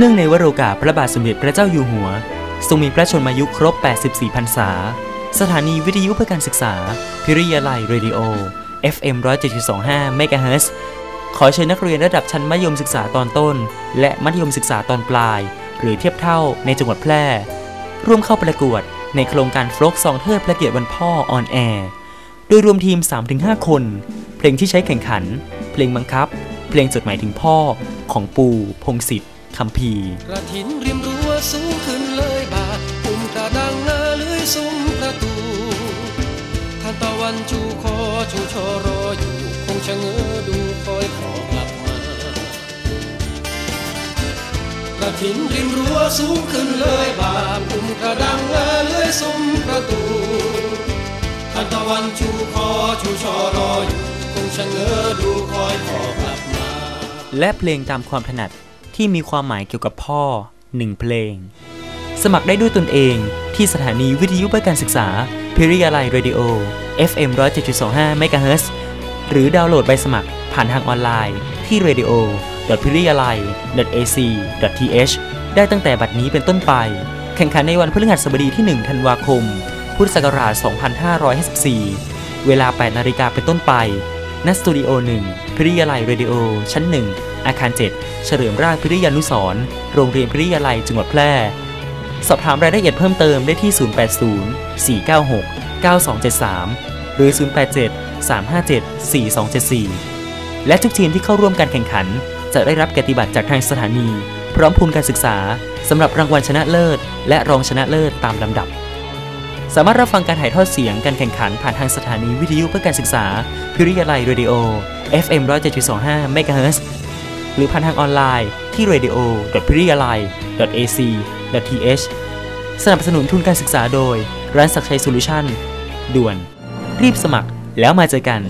เนื่องในวโรกาสพระบาทสมเด็จพระเจ้าอยู่หัว ทรงมีพระชนมายุครบ 84 พรรษา สถานีวิทยุเพื่อการศึกษา พิริยาลัยเรดิโอ FM 107.25เมกะเฮิรตซ์ขอเชิญนักเรียนระดับชั้นมัธยมศึกษาตอนต้น และมัธยมศึกษาตอนปลาย หรือเทียบเท่าในจังหวัดแพร่ ร่วมเข้าประกวด ในโครงการฟลกซองเทิดพระเกียรติวันพ่อออนแอร์โดยรวมทีม 3-5 คน เพลงที่ใช้แข่งขัน เพลงบังคับ เพลงจดหมายถึงพ่อของปูพงศิษฐ์ คำพีร์กระถินริมรั้วสูงขึ้นเลยบาทปุ่มกระดังหน้าเลื้อยซุ้มประตูท่านตะวันจูคอชูชอรออยู่ คงชะเง้อดูคอยขอกลับมากระถินริมรั้วสูงขึ้นเลยบาทปุ่มกระดังหน้าเลื้อยซุ้มประตูท่านตะวันชูคอชูชอรออยู่ คงชะเง้อดูคอยขอกลับมา และเพลงตามความถนัด ที่มีความหมายเกี่ยวกับพ่อหนึ่งเพลง สมัครได้ด้วยตนเองที่สถานีวิทยุเพื่อการศึกษาพิริยาลัยเรดิโอ FM 107.25เมกะเฮิรตซ์หรือดาวน์โหลดใบสมัครผ่านทางออนไลน์ที่ radio p i r i y a l a i ac th ได้ตั้งแต่บัดนี้เป็นต้นไป แข่งขันในวันพฤหัสบดีที่ 1 ธันวาคม พุทธศักราช 2554 เวลา 8 นาฬิกาเป็นต้นไป ณสตูดิโอ1พิริยาลัยเรดิโอ ชั้น1อาคาร 7 เฉลิมราชพิริยานุสรโรงเรียนพิริยาลัยจังหวัดแพร่ สอบถามรายละเอียดเพิ่มเติมได้ที่ 080 496 9273 หรือ 087 357 4274 และทุกทีมที่เข้าร่วมการแข่งขัน จะได้รับเกียรติบัตรจากทางสถานี พร้อมทุนการศึกษาสำหรับรางวัลชนะเลิศ และรองชนะเลิศตามลำดับ สามารถรับฟังการถ่ายทอดเสียงการแข่งขันผ่านทางสถานีวิทยุเพื่อการศึกษา พิริยาลัยเรดิโอ FM 107.25 MHz หรือผ่านทางออนไลน์ที่ radio p i r i y a l a i ac th สนับสนุนทุนการศึกษาโดย ร้านศักย์ชัยโซลูชันด่วน รีบสมัครแล้วมาเจอกัน